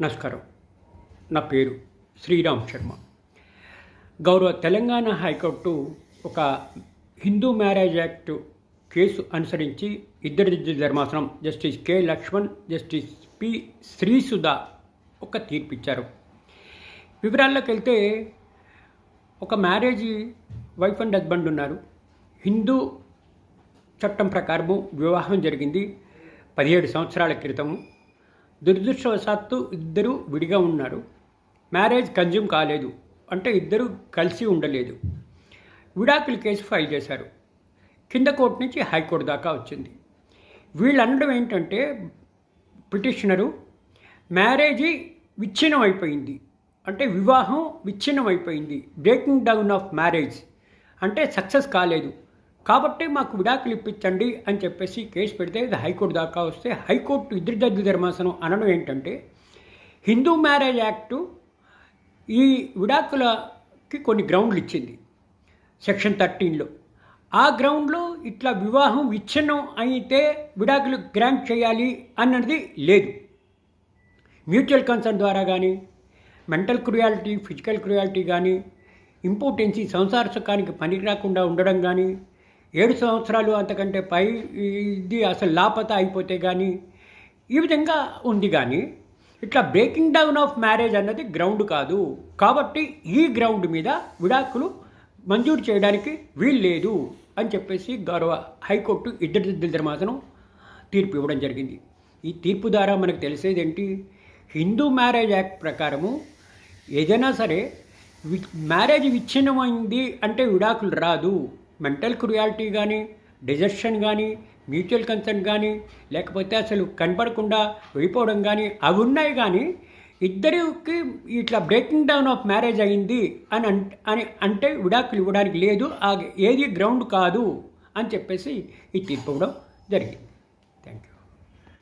నమస్కారం. నా పేరు శ్రీరామ్ శర్మ. గౌరవ తెలంగాణ హైకోర్టు ఒక హిందూ మ్యారేజ్ యాక్ట్ కేసు అనుసరించి ఇద్దరి జడ్జి ధర్మాసనం justice K Lakshman justice P Srisudha ఒక తీర్పు ఇచ్చారు వివరాల్లోకి వెళ్తే ఒక మ్యారేజ్ వైఫ్ అండ్ హస్బెండ్ ఉన్నారు. హిందూ చట్టం ప్రకారము వివాహం జరిగింది పదిహేడు సంవత్సరాల క్రితము. దురదృష్టవశాత్తు ఇద్దరు విడిగా ఉన్నారు. మ్యారేజ్ కన్జ్యూమ్ కాలేదు. అంటే ఇద్దరు కలిసి ఉండలేదు. విడాకుల కేసు ఫైల్ చేశారు. కింద కోర్టు నుంచి హైకోర్టు దాకా వచ్చింది. వీళ్ళు అనడం ఏంటంటే పిటిషనరు మ్యారేజీ విచ్ఛిన్నం అయిపోయింది అంటే వివాహం విచ్ఛిన్నం అయిపోయింది బ్రేకింగ్ డౌన్ ఆఫ్ మ్యారేజ్. అంటే సక్సెస్ కాలేదు. కాబట్టి మాకు విడాకులు ఇప్పించండి అని చెప్పేసి కేసు పెడితే ఇది హైకోర్టు దాకా వస్తే హైకోర్టు ఇద్దరు జడ్జి ధర్మాసనం అనడం ఏంటంటే హిందూ మ్యారేజ్ యాక్టు ఈ విడాకులకి కొన్ని గ్రౌండ్లు ఇచ్చింది సెక్షన్ థర్టీన్లో. ఆ గ్రౌండ్లో ఇట్లా వివాహం విచ్ఛిన్నం అయితే విడాకులు గ్రాంట్ చేయాలి అన్నది లేదు. మ్యూచువల్ కన్సర్న్ ద్వారా కానీ మెంటల్ క్రుయాలిటీ ఫిజికల్ క్రుయాలిటీ కానీ ఇంపార్టెన్సీ సంసార సుఖానికి పనికి రాకుండా ఉండడం కానీ ఏడు సంవత్సరాలు అంతకంటే పై ఇది అసలు లాపత అయిపోతే కానీ ఈ విధంగా ఉంది కానీ ఇట్లా బ్రేకింగ్ డౌన్ ఆఫ్ మ్యారేజ్ అన్నది గ్రౌండ్ కాదు. కాబట్టి ఈ గ్రౌండ్ మీద విడాకులు మంజూరు చేయడానికి వీలు లేదు అని చెప్పేసి గౌరవ హైకోర్టు ఇద్దరి జడ్జిల ధర్మాసనం తీర్పు ఇవ్వడం జరిగింది. ఈ తీర్పు ద్వారా మనకు తెలిసేది ఏంటి? హిందూ మ్యారేజ్ యాక్ట్ ప్రకారము ఏదైనా సరే మ్యారేజ్ విచ్ఛిన్నమైంది అంటే విడాకులు రాదు. మెంటల్ క్రుయాలిటీ కానీ డిజెషన్ కానీ మ్యూచువల్ కన్సర్న్ కానీ లేకపోతే అసలు కనపడకుండా వెళ్ళిపోవడం కానీ అవి ఉన్నాయి కానీ ఇద్దరికి ఇట్లా బ్రేకింగ్ డౌన్ ఆఫ్ మ్యారేజ్ అయింది అని అని అంటే విడాకులు ఇవ్వడానికి లేదు ఆ ఏది గ్రౌండ్ కాదు అని చెప్పేసి ఈ తీర్పు ఇవ్వడం జరిగింది.